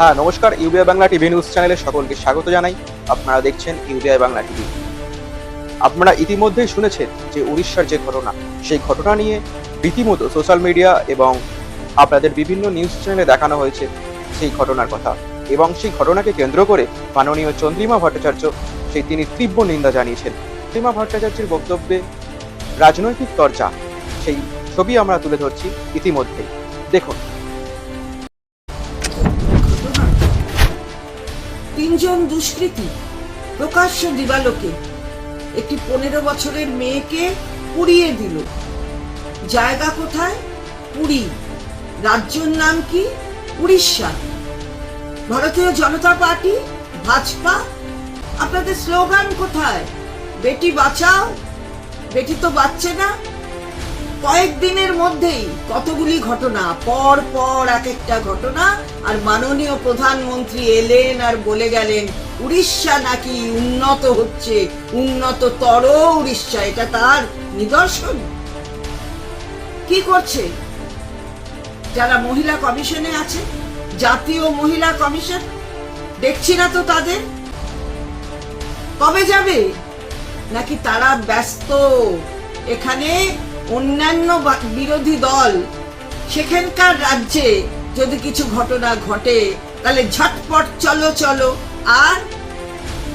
হ্যাঁ নমস্কার, UBI Bangla TV news চ্যানেলে সকলকে স্বাগত জানাই। আপনারা দেখছেন ইউবিআই বাংলা টিভি। আপনারা ইতিমধ্যেই শুনেছেন যে উড়িষ্যার যে ঘটনা, সেই ঘটনা নিয়ে রীতিমতো সোশ্যাল মিডিয়া এবং আপনাদের বিভিন্ন নিউজ চ্যানেলে দেখানো হয়েছে সেই ঘটনার কথা। এবং সেই ঘটনাকে কেন্দ্র করে মাননীয় চন্দ্রিমা ভট্টাচার্য, সেই তিনি তীব্র নিন্দা জানিয়েছেন। চন্দ্রিমা ভট্টাচার্যের বক্তব্যে রাজনৈতিক চর্চা, সেই ছবি আমরা তুলে ধরছি ইতিমধ্যেই। দেখুন তিনজন দুষ্কৃতী প্রকাশ্য দিবালোকে একটি পনেরো বছরের মেয়েকে পুড়িয়ে দিল। জায়গা কোথায়? পুরী। রাজ্যের নাম কি? উড়িষ্যা। ভারতীয় জনতা পার্টি? ভাজপা? আপনাদের স্লোগান কোথায়? বেটি বাঁচাও, বেটি তো বাঁচছে না। কয়েকদিনের মধ্যেই কতগুলি ঘটনা, পর পর এক একটা ঘটনা, আর মাননীয় প্রধানমন্ত্রী এলেন আর বলে গেলেন, উড়িষ্যা নাকি উন্নত হচ্ছে, উন্নততর উড়িষ্যা, এটা তার নিদর্শন। কি করছে? যারা মহিলা কমিশনে আছে, জাতীয় মহিলা কমিশন, দেখছি না তো তাদের। কবে যাবে? নাকি তারা ব্যস্ত? এখানে অন্যান্য বিরোধী দল সেখানকার রাজ্যে যদি কিছু ঘটনা ঘটে, তাহলে ঝটপট চলো চলো। আর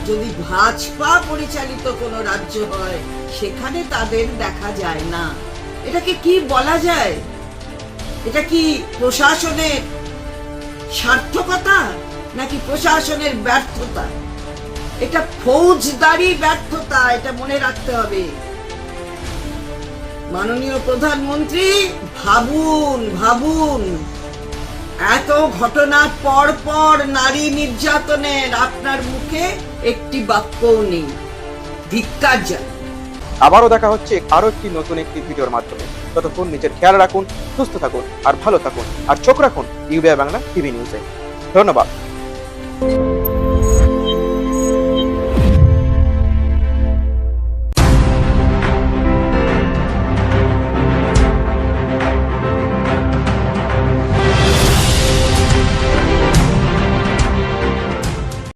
যদি ভাজপা পরিচালিত কোনো রাজ্য হয়, সেখানে তাদের দেখা যায় না। এটাকে কি বলা যায়? এটা কি প্রশাসনের সার্থকতা, নাকি প্রশাসনের ব্যর্থতা? এটা ফৌজদারি ব্যর্থতা, এটা মনে রাখতে হবে। মাননীয় প্রধানমন্ত্রী, ভাবুন ভাবুন। এত ঘটনা পর পর নারী নির্যাতনের আপনার মুখে একটি বাক্যও নেই। ধিক্কার জানাই আবারও দেখা হচ্ছে আরও একটি নতুন একটি ভিডিওর মাধ্যমে। ততক্ষণ নিজের খেয়াল রাখুন, সুস্থ থাকুন আর ভালো থাকুন। আর চোখ রাখুন ইউবিআই বাংলা টিভি নিউজে। ধন্যবাদ।